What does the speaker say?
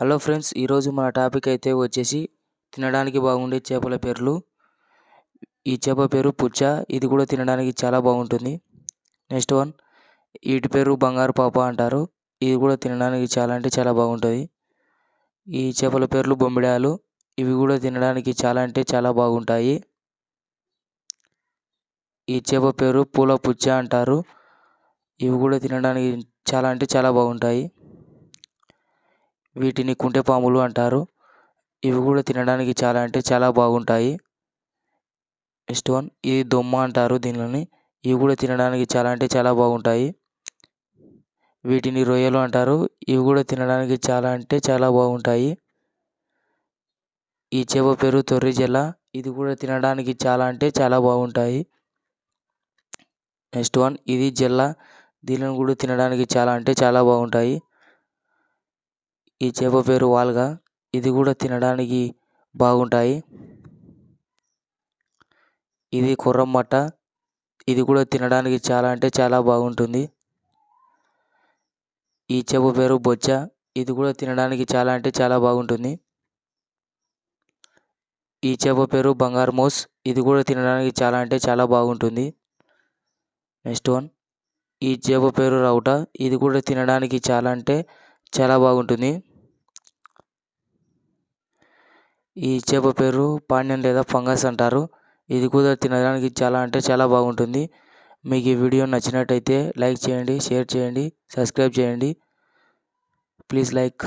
Hello friends ఈరోజు మన topic అయితే వచ్చేసి తినడానికి బాగుండే చేపల పేర్లు. ఈ చేప పేరు పుచ్చ ఇది కూడా తినడానికి చాలా బాగుంటుంది. నెక్స్ట్ వన్ వీటి పేరు బంగారు పాప అంటారు. ఇది కూడా తినడానికి చాలా అంటే చాలా బాగుంటుంది. ఈ చేపల పేర్లు బొమ్మిడాలు ఇవి కూడా తినడానికి చాలా అంటే చాలా బాగుంటాయి. ఈ చేప పేరు పూల పుచ్చ అంటారు. ఇవి కూడా తినడానికి చాలా అంటే చాలా బాగుంటాయి. వీటిని కుంటె పాములు అంటారు. ఇవి కూడా తినడానికి చాలా అంటే చాలా బాగుంటాయి. నెక్స్ట్ వన్ ఇది దొమ్మ అంటారు దీనిని. ఇవి కూడా తినడానికి చాలా అంటే చాలా బాగుంటాయి. వీటిని రొయ్యలు అంటారు. ఇవి కూడా తినడానికి చాలా అంటే చాలా బాగుంటాయి. ఈ చేప పేరు తొర్రి జెల ఇది కూడా తినడానికి చాలా అంటే చాలా బాగుంటాయి. నెక్స్ట్ వన్ ఇది జెల్ల. దీనిని కూడా తినడానికి చాలా అంటే చాలా బాగుంటాయి. ఈ చేప పేరు వాల్గా. ఇది కూడా తినడానికి బాగుంటాయి. ఇది కుర్రమట్ట ఇది కూడా తినడానికి చాలా అంటే చాలా బాగుంటుంది. ఈ చేప పేరు బొచ్చ ఇది కూడా తినడానికి చాలా అంటే చాలా బాగుంటుంది. ఈ చేప పేరు బంగారు మోస్. ఇది కూడా తినడానికి చాలా అంటే చాలా బాగుంటుంది. Next one. ఈ చేప పేరు రౌట. ఇది కూడా తినడానికి చాలా అంటే చాలా బాగుంటుంది. ఈ చేప పేరు పాండియన్ లేదా ఫంగస్ అంటారు. ఇది కూడా తినడానికి చాలా అంటే చాలా బాగుంటుంది. మీకు ఈ వీడియో నచ్చినట్టయితే లైక్ చేయండి షేర్ చేయండి సబ్స్క్రైబ్ చేయండి. Please like.